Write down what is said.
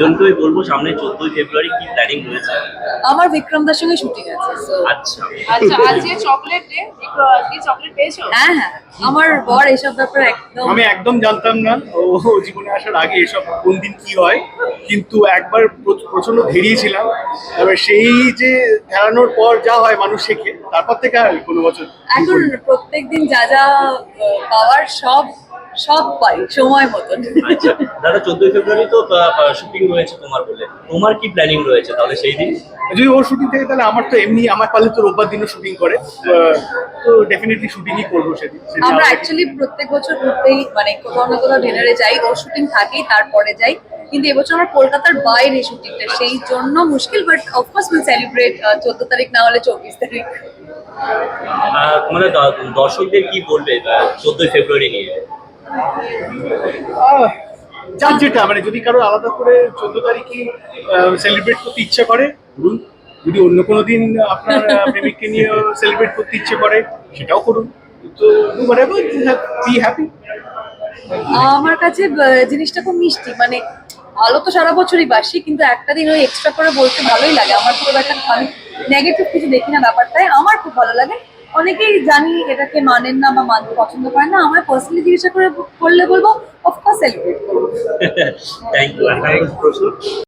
দুজনকেই বলব সামনে চোদ্দই ফেব্রুয়ারি কি প্ল্যানিং রয়েছে? আমার বিক্রম দার সঙ্গে শুটিং আছে আচ্ছা। আচ্ছা আজকে চকলেট ডে আজকে চকলেট পেয়েছ? হ্যাঁ হ্যাঁ। আমার বর এসব ব্যাপারে একদম আমি একদম জানতাম না। ও জীবনে আসার আগে এসব কোন দিন কি হয়। কিন্তু একবার প্র- প্রচণ্ড ধেরিয়েছিলাম এবার সেই যে ধ্যানানোর পর যা হয় মানুষ শেখে তারপর থেকে আর কোনো বছর এখন প্রত্যেকদিন যা যা পাওয়ার সব সব পাই সময় মতন। আচ্ছা দাদা চোদ্দই ফেব্রুয়ারি তো শুটিং রয়েছে তোমার বলে। তোমার কি প্ল্যানিং রয়েছে তাহলে সেই দিন? যদি ওর শুটিং থাকে তাহলে আমার তো এমনি আমার পালে তো রোববার দিনও শুটিং করে। আহ, তো ডেফিনেটলি শুটিংই করব সেদিন। আমরা অ্যাকচুয়ালি প্রত্যেক বছর ঘুরতেই মানে কোথাও না কোথাও ডিনারে যাই। ওর শুটিং থাকেই তারপরে যাই। কিন্তু এবছর আমার কলকাতার বাইরে শুটিংটা সেই জন্য মুশকিল বাট অফকোর্স উইল সেলিব্রেট চোদ্দ তারিখ না হলে চব্বিশ তারিখ। আহ, মানে দর্শকদের কি বলবে চোদ্দই ফেব্রুয়ারি নিয়ে? যার যেটা মানে যদি কারও আলাদা করে চোদ্দ তারিখে সেলিব্রেট করতে ইচ্ছে করে করুন যদি অন্য কোনো দিন আপনার প্রেমিককে নিয়ে সেলিব্রেট করতে ইচ্ছে করে, সেটাও করুন। তো বি হ্যাপি আমার কাছে জিনিসটা খুব মিষ্টি মানে ভালো তো সারা বছরই বাসি, কিন্তু একটা দিন ওই এক্সট্রা করে বলতে ভালোই লাগে। আমার খুব একটা নেগেটিভ কিছু দেখি না ব্যাপারটাই আমার খুব ভালো লাগে। অনেকেই জানি এটাকে মানেন না বা মানতে পছন্দ করেন না। আমার পার্সোনালি জিজ্ঞাসা করে করলে বলব অফকোর্স সেলিব্রেট করব। Thank you